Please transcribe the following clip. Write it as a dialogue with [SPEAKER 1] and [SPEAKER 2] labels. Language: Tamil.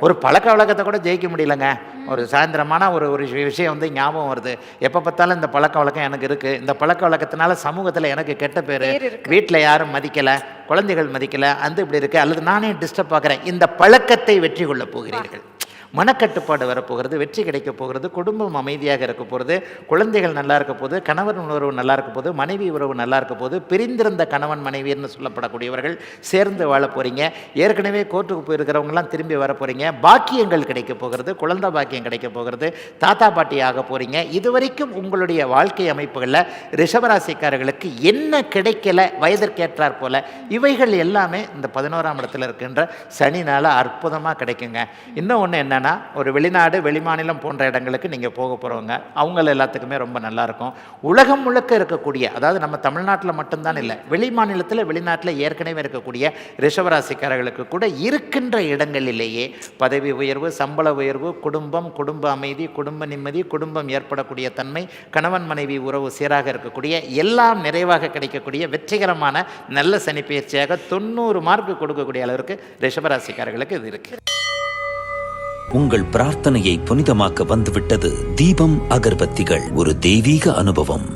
[SPEAKER 1] ஒரு பழக்க வழக்கத்தை கூட ஜெயிக்க முடியலங்க. ஒரு சாயந்தரமான ஒரு ஒரு விஷ- விஷயம் வந்து ஞாபகம் வருது. எப்போ பார்த்தாலும் இந்த பழக்க வழக்கம் எனக்கு இருக்குது இந்த பழக்க வழக்கத்தினால சமூகத்தில் எனக்கு கெட்ட பேர். வீட்டில் யாரும் மதிக்கலை குழந்தைகள் மதிக்கலை அந்த இப்படி இருக்குது அல்லது நானே டிஸ்டர்ப் பார்க்குறேன் இந்த பழக்கத்தை வெற்றி கொள்ளப் போகிறீர்கள். மனக்கட்டுப்பாடு வரப்போகிறது வெற்றி கிடைக்க போகிறது குடும்பம் அமைதியாக இருக்க போகிறது குழந்தைகள் நல்லா இருக்க போது கணவன் உறவு நல்லா இருக்க போது மனைவி உறவு நல்லா இருக்க போது பிரிந்திருந்த கணவன் மனைவின்னு சொல்லப்படக்கூடியவர்கள் சேர்ந்து வாழ போகிறீங்க ஏற்கனவே கோர்ட்டுக்கு போயிருக்கிறவங்கலாம் திரும்பி வர போகிறீங்க பாக்கியங்கள் கிடைக்க போகிறது குழந்தை பாக்கியம் கிடைக்க போகிறது தாத்தா பாட்டி ஆக போகிறீங்க இதுவரைக்கும் உங்களுடைய வாழ்க்கை அமைப்புகளில் ரிஷபராசிக்காரர்களுக்கு என்ன கிடைக்கல வயதிற்கேற்றாற் போல இவைகள் எல்லாமே இந்த பதினோராம் இடத்துல இருக்கின்ற சனினால் அற்புதமாக கிடைக்குங்க. இன்னும் ஒன்று என்ன என்னென்னா ஒரு வெளிநாடு வெளிமாநிலம் போன்ற இடங்களுக்கு நீங்கள் போக போகிறவங்க அவங்கள எல்லாத்துக்குமே ரொம்ப நல்லாயிருக்கும் உலகம் முழுக்க இருக்கக்கூடிய அதாவது நம்ம தமிழ்நாட்டில் மட்டும்தான் இல்லை வெளி மாநிலத்தில் வெளிநாட்டில் ஏற்கனவே இருக்கக்கூடிய ரிஷவராசிக்காரர்களுக்கு கூட இருக்கின்ற இடங்களிலேயே பதவி உயர்வு சம்பள உயர்வு குடும்பம் குடும்ப அமைதி குடும்ப நிம்மதி குடும்பம் ஏற்படக்கூடிய தன்மை கணவன் மனைவி உறவு சீராக இருக்கக்கூடிய எல்லாம் நிறைவாக கிடைக்கக்கூடிய வெற்றிகரமான நல்ல சனி பயிற்சியாக தொண்ணூறு மார்க் கொடுக்கக்கூடிய அளவிற்கு ரிஷபராசிக்காரர்களுக்கு இது இருக்குது
[SPEAKER 2] உங்கள் பிரார்த்தனையை புனிதமாக்க வந்துவிட்டது தீபம் அகர்பத்திகள். ஒரு தெய்வீக அனுபவம்.